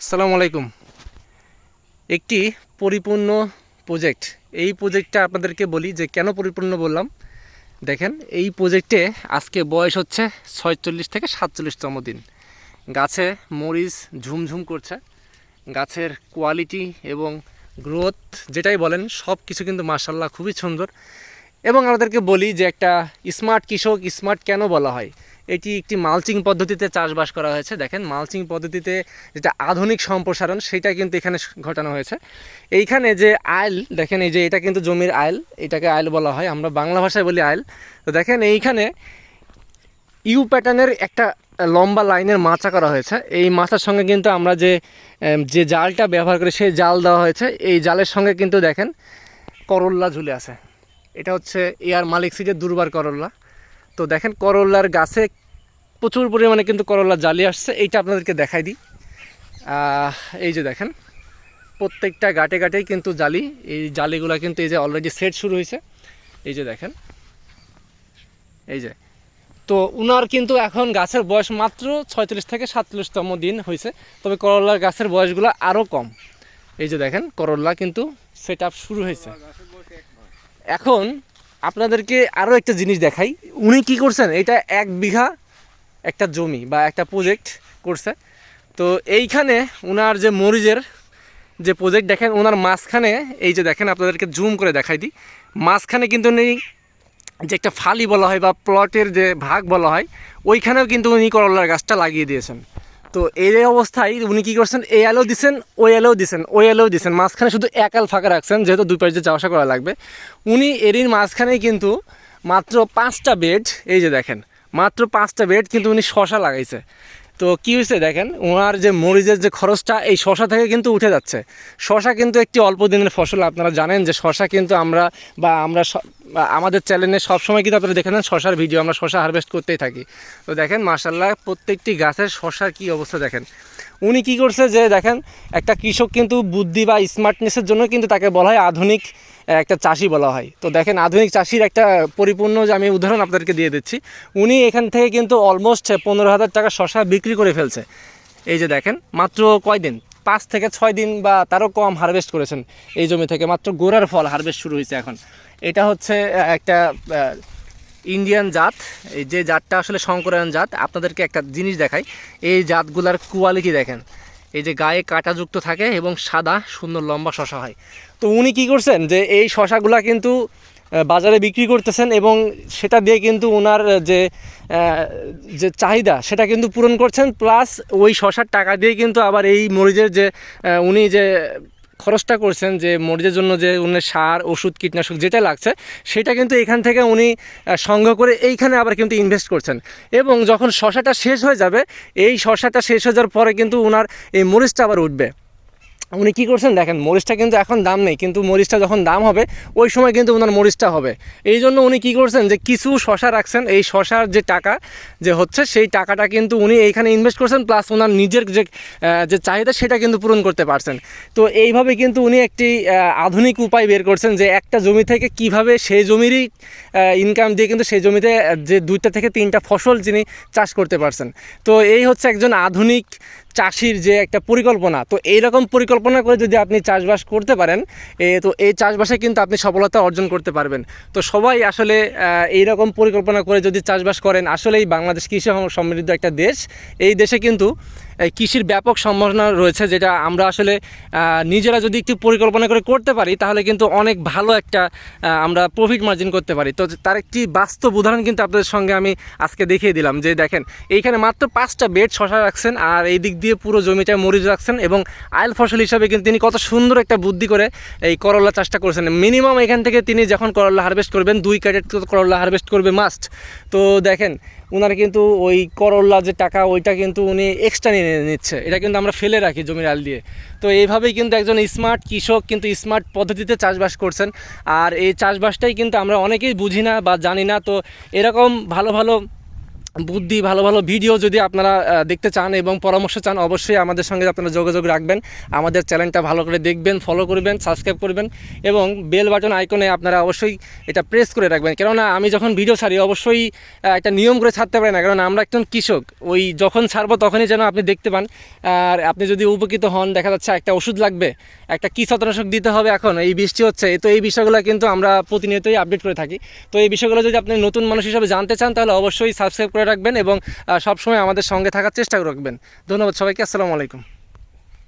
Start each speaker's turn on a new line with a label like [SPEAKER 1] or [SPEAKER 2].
[SPEAKER 1] আসসালামু আলাইকুম। একটি পরিপূর্ণ প্রজেক্ট এই প্রজেক্টটা আপনাদেরকে বলি যে কেন পরিপূর্ণ বললাম। দেখেন, এই প্রজেক্টে আজকে বয়স হচ্ছে ছয়চল্লিশ থেকে সাতচল্লিশতম দিন। গাছে মরিচ ঝুমঝুম করছে। গাছের কোয়ালিটি এবং গ্রোথ যেটাই বলেন, সব কিছু কিন্তু মার্শাল্লাহ খুবই সুন্দর। এবং আমাদেরকে বলি যে একটা স্মার্ট কৃষক স্মার্ট কেন বলা হয়? এটি একটি মালচিং পদ্ধতিতে চাষবাস করা হয়েছে। দেখেন, মালচিং পদ্ধতিতে যেটা আধুনিক সম্প্রসারণ, সেটা কিন্তু এখানে ঘটানো হয়েছে। এইখানে যে আইল, দেখেন এই যে এটা কিন্তু জমির আইল, এটাকে আইল বলা হয়। আমরা বাংলা ভাষায় বলি আইল। তো দেখেন, এইখানে ইউ প্যাটার্নের একটা লম্বা লাইনের মাচা করা হয়েছে। এই মাচার সঙ্গে কিন্তু আমরা যে যে জালটা ব্যবহার করি, সেই জাল দেওয়া হয়েছে। এই জালের সঙ্গে কিন্তু দেখেন, করল্লা ঝুলে আছে। এটা হচ্ছে এয়ার মালিক সিটের দুর্বার করল্লা। তো দেখেন, করল্লার গাছে প্রচুর পরিমাণে কিন্তু করলা জালি আসছে, এইটা আপনাদেরকে দেখাই দিই। এই যে দেখেন, প্রত্যেকটা গাটে গাটেই কিন্তু জালি, এই জালিগুলো কিন্তু এই যে অলরেডি সেট শুরু হয়েছে। এই যে দেখেন, এই যে। তো উনার কিন্তু এখন গাছের বয়স মাত্র ছয়চল্লিশ থেকে সাতচল্লিশতম দিন হয়েছে, তবে করল্লার গাছের বয়সগুলো আরও কম। এই যে দেখেন করল্লা কিন্তু সেট আপ শুরু হয়েছে। এখন আপনাদেরকে আরও একটা জিনিস দেখাই, উনি কি করছেন, এটা এক বিঘা একটা জমি বা একটা প্রজেক্ট করছে। তো এইখানে ওনার যে মরিচের যে প্রজেক্ট দেখেন ওনার মাঝখানে এই যে দেখেন, আপনাদেরকে জুম করে দেখাই দিই। মাঝখানে কিন্তু উনি যে একটা ফালি বলা হয় বা প্লটের যে ভাগ বলা হয়, ওইখানেও কিন্তু উনি করলার গাছটা লাগিয়ে দিয়েছেন। তো এই অবস্থায় উনি কী করছেন? এই আলো দিছেন, ওই আলোও দিছেন, ওই আলোও দিছেন। মাঝখানে শুধু এক আল ফাঁকা রাখছেন, যেহেতু দুই পাশে যাওয়া আসা করা লাগবে। উনি এরই মাঝখানেই কিন্তু মাত্র পাঁচটা বেড এই যে দেখেন মাত্র পাঁচটা বেড কিন্তু উনি শশা লাগাইছে। তো কী হয়েছে দেখেন ওনার যে মরিচের যে খরচটা, এই শশা থেকে কিন্তু উঠে যাচ্ছে। শশা কিন্তু একটি অল্প দিনের ফসল, আপনারা জানেন যে শশা কিন্তু আমরা বা আমরা আমাদের চ্যানেলে সবসময় কিন্তু আপনারা দেখে নেন, শশার ভিডিও আমরা শশা হারভেস্ট করতেই থাকি। তো দেখেন মার্শাল্লাহ প্রত্যেকটি গাছের শশার কী অবস্থা দেখেন। উনি কি করছে যে দেখেন, একটা কৃষক কিন্তু বুদ্ধি বা স্মার্টনেসের জন্য কিন্তু তাকে বলা হয় আধুনিক একটা চাষি বলা হয়। তো দেখেন আধুনিক চাষির একটা পরিপূর্ণ যে আমি উদাহরণ আপনাদেরকে দিয়ে দিচ্ছি, উনি এখান থেকে কিন্তু অলমোস্ট পনেরো হাজার টাকা শশা বিক্রি করে ফেলছে। এই যে দেখেন, মাত্র কয় দিন পাঁচ থেকে ছয় দিন বা তারও কম হারভেস্ট করেছেন এই জমি থেকে। মাত্র গোড়ার ফল হারভেস্ট শুরু হয়েছে এখন। এটা হচ্ছে একটা ইন্ডিয়ান জাত। এই যে জাতটা আসলে সংকরায়ন জাত। আপনাদেরকে একটা জিনিস দেখাই। এই জাতগুলার কোয়ালিটি দেখেন। এই যে গায়ে কাঁটাযুক্ত থাকে এবং সাদা সুন্দর লম্বা শশা হয়। তো উনি কি করছেন যে এই শশাগুলা কিন্তু বাজারে বিক্রি করতেছেন এবং সেটা দিয়ে কিন্তু ওনার যে যে চাহিদা সেটা কিন্তু পূরণ করছেন, প্লাস ওই শশার টাকা দিয়ে কিন্তু আবার এই মরিচের যে উনি যে খরচটা করছেন যে মরিচের জন্য যে উনি সার, ওষুধ, কীটনাশক যেটা লাগছে, সেটা কিন্তু এখান থেকে উনি সংগ্রহ করে এইখানে আবার কিন্তু ইনভেস্ট করছেন। এবং যখন শশাটা শেষ হয়ে যাবে, এই শশাটা শেষ হয়ে যাওয়ার পরে কিন্তু ওনার এই মরিচটা আবার উঠবে। উনি কী করছেন দেখেন, মরিচটা কিন্তু এখন দাম নেই, কিন্তু মরিচটা যখন দাম হবে, ওই সময় কিন্তু ওনার মরিচটা হবে। এই জন্য উনি কী করছেন যে কিছু শশা রাখছেন, এই শশার যে টাকা যে হচ্ছে, সেই টাকাটা কিন্তু উনি এইখানে ইনভেস্ট করছেন প্লাস ওনার নিজের যে যে চাহিদা, সেটা কিন্তু পূরণ করতে পারছেন। তো এইভাবে কিন্তু উনি একটি আধুনিক উপায় বের করছেন যে একটা জমি থেকে কীভাবে সেই জমিরই ইনকাম দিয়ে কিন্তু সেই জমিতে যে দুইটা থেকে তিনটা ফসল যিনি চাষ করতে পারছেন। তো এই হচ্ছে একজন আধুনিক চাষির যে একটা পরিকল্পনা, তো এইরকম পরিকল্পনা করে যদি আপনি চাষবাস করতে পারেন তো এই চাষবাসে কিন্তু আপনি সফলতা অর্জন করতে পারবেন। তো সবাই আসলে এই এইরকম পরিকল্পনা করে যদি চাষবাস করেন, আসলেই বাংলাদেশ কৃষি সমৃদ্ধ একটা দেশ। এই দেশে কিন্তু কৃষির ব্যাপক সম্ভাবনা রয়েছে, যেটা আমরা আসলে নিজেরা যদি একটু পরিকল্পনা করে করতে পারি, তাহলে কিন্তু অনেক ভালো একটা আমরা প্রফিট মার্জিন করতে পারি। তো তার একটি বাস্তব উদাহরণ কিন্তু আপনাদের সঙ্গে আমি আজকে দেখিয়ে দিলাম, যে দেখেন, এইখানে মাত্র পাঁচটা বেড শশা রাখছেন, আর এই দিক দিয়ে পুরো জমিটা মরিচ রাখছেন, এবং আইল ফসল হিসাবে কিন্তু তিনি কত সুন্দর একটা বুদ্ধি করে এই করলা চাষটা করেছেন। মিনিমাম এখান থেকে তিনি যখন করলা হারভেস্ট করবেন, দুই ক্যারেট করলা হারভেস্ট করবে মাস্ট তো দেখেন ওনার কিন্তু ওই করল্লা যে টাকা, ওইটা কিন্তু উনি এক্সট্রা নিয়ে নিচ্ছে। এটা কিন্তু আমরা ফেলে রাখি জমির আল দিয়ে। তো এইভাবেই কিন্তু একজন স্মার্ট কৃষক কিন্তু স্মার্ট পদ্ধতিতে চাষবাস করছেন। আর এই চাষবাসটাই কিন্তু আমরা অনেকেই বুঝি না বা জানি না। তো এরকম ভালো ভালো বুদ্ধি, ভালো ভালো ভিডিও যদি আপনারা দেখতে চান এবং পরামর্শ চান, অবশ্যই আমাদের সঙ্গে আপনারা যোগাযোগ রাখবেন। আমাদের চ্যানেলটা ভালো করে দেখবেন ফলো করবেন সাবস্ক্রাইব করবেন এবং বেল বাটন আইকনে আপনারা অবশ্যই এটা প্রেস করে রাখবেন। কেননা আমি যখন ভিডিও ছাড়ি, অবশ্যই একটা নিয়ম করে ছাড়তে পারি না। কারণ আমরা একজন কৃষক, ওই যখন ছাড়বো তখনই যেন আপনি দেখতে পান। আর আপনি যদি উপকৃত হন, দেখা যাচ্ছে একটা ওষুধ লাগবে, একটা কী ছত্রনাশক দিতে হবে এখন, এই বৃষ্টি হচ্ছে, তো এই বিষয়গুলো কিন্তু আমরা প্রতিনিয়তই আপডেট করে থাকি। তো এই বিষয়গুলো যদি আপনি নতুন মানুষ হিসাবে জানতে চান, তাহলে অবশ্যই সাবস্ক্রাইব করে রাখবেন এবং সবসময় আমাদের সঙ্গে থাকার চেষ্টা রাখবেন। ধন্যবাদ সবাইকে আসসালামু আলাইকুম।